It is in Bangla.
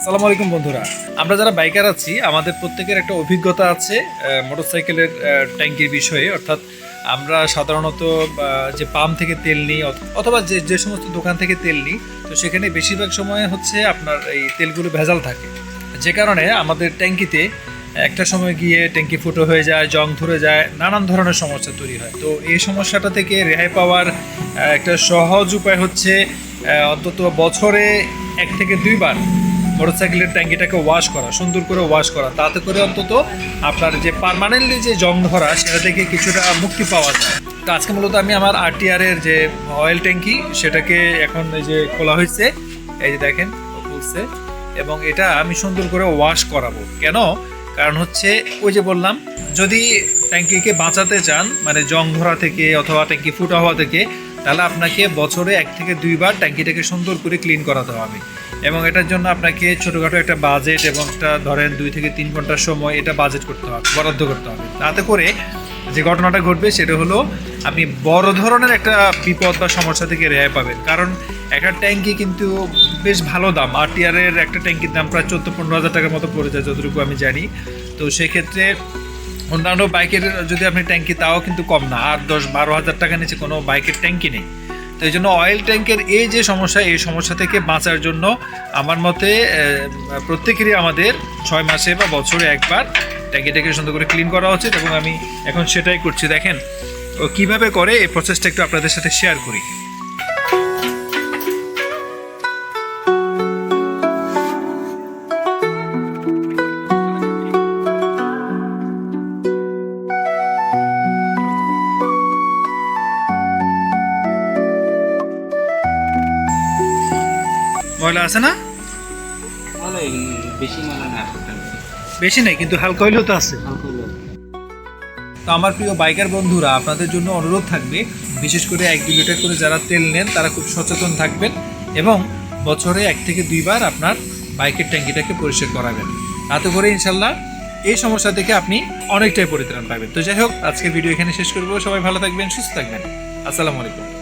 আসসালামু আলাইকুম বন্ধুরা। আমরা যারা বাইকার আছি, আমাদের প্রত্যেকের একটা অভিজ্ঞতা আছে মোটরসাইকেলের ট্যাঙ্কির বিষয়ে। অর্থাৎ আমরা সাধারণত যে পাম্প থেকে তেল নিই, অথ- অথবা যে যে সমস্ত দোকান থেকে তেল নিই, তো সেখানে বেশিরভাগ সময় হচ্ছে আপনার এই তেলগুলো ভেজাল থাকে। যে কারণে আমাদের ট্যাঙ্কিতে একটা সময় গিয়ে ট্যাঙ্কি ফুটো হয়ে যায়, জং ধরে যায়, নানান ধরনের সমস্যা তৈরি হয়। তো এই সমস্যাটা থেকে রেহাই পাওয়ার একটা সহজ উপায় হচ্ছে অন্তত বছরে এক থেকে দুইবার মোটরসাইকেলের ট্যাঙ্কিটাকে ওয়াশ করা, সুন্দর করে ওয়াশ করা। তাতে করে অন্তত আপনার যে পার্মানেন্টলি যে জং ধরা, সেটা থেকে কিছুটা মুক্তি পাওয়া যায়। তো আজকে মূলত আমি আমার আরটিআর এর যে অয়েল ট্যাঙ্কি, সেটাকে এখন এই যে খোলা হয়েছে, এই যে দেখেন, খুলছে। এবং এটা আমি সুন্দর করে ওয়াশ করাবো। কেন? কারণ হচ্ছে, ওই যে বললাম, যদি ট্যাঙ্কিকে বাঁচাতে চান মানে জং ধরা থেকে অথবা ট্যাঙ্কি ফুটা হওয়া থেকে, তাহলে আপনাকে বছরে এক থেকে দুইবার ট্যাঙ্কিটাকে সুন্দর করে ক্লিন করাতে হবে। এবং এটার জন্য আপনাকে ছোটোখাটো একটা বাজেট এবং একটা ধরেন দুই থেকে তিন ঘণ্টার সময় এটা বাজেট করতে হবে, বরাদ্দ করতে হবে। তাতে করে যে ঘটনাটা ঘটবে সেটা হলো আপনি বড় ধরনের একটা বিপদ বা সমস্যা থেকে রেহাই পাবেন। কারণ একটা ট্যাঙ্কি কিন্তু বেশ ভালো দাম আরটিআর এর একটা ট্যাঙ্কির দাম প্রায় চোদ্দ পনেরো হাজার টাকার মতো পড়ে যায় যতটুকু আমি জানি। তো সেক্ষেত্রে অন্যান্য বাইকের যদি আপনি ট্যাঙ্কি, তাও কিন্তু কম না। আর দশ বারো হাজার টাকা নিচে কোনো বাইকের ট্যাঙ্কি নেই। তো এই জন্য অয়েল ট্যাঙ্কের এই যে সমস্যা, এই সমস্যা থেকে বাঁচার জন্য আমার মতে প্রত্যেকেরই আমাদের ছয় মাসে বা বছরে একবার ট্যাঙ্কিটাকে সুন্দর করে ক্লিন করা উচিত এবং আমি এখন সেটাই করছি। দেখেন কীভাবে করে, এই প্রসেসটা একটু আপনাদের সাথে শেয়ার করি। ময়লা আছে না? বেশি না বেশি নেই কিন্তু হালকা হইলেও তো আছে। তো আমার প্রিয় বাইকার বন্ধুরা আপনাদের জন্য অনুরোধ থাকবে বিশেষ করে এক দুই লিটার করে যারা তেল নেন তারা খুব সচেতন থাকবেন এবং বছরে এক থেকে দুইবার আপনার বাইকের ট্যাঙ্কিটাকে পরিষ্কার করাবেন। তাতে করে ইনশাল্লাহ এই সমস্যা থেকে আপনি অনেকটাই পরিত্রাণ পাবেন। তো যাই হোক আজকের ভিডিও এখানে শেষ করব। সবাই ভালো থাকবেন সুস্থ থাকবেন। আসসালামু আলাইকুম।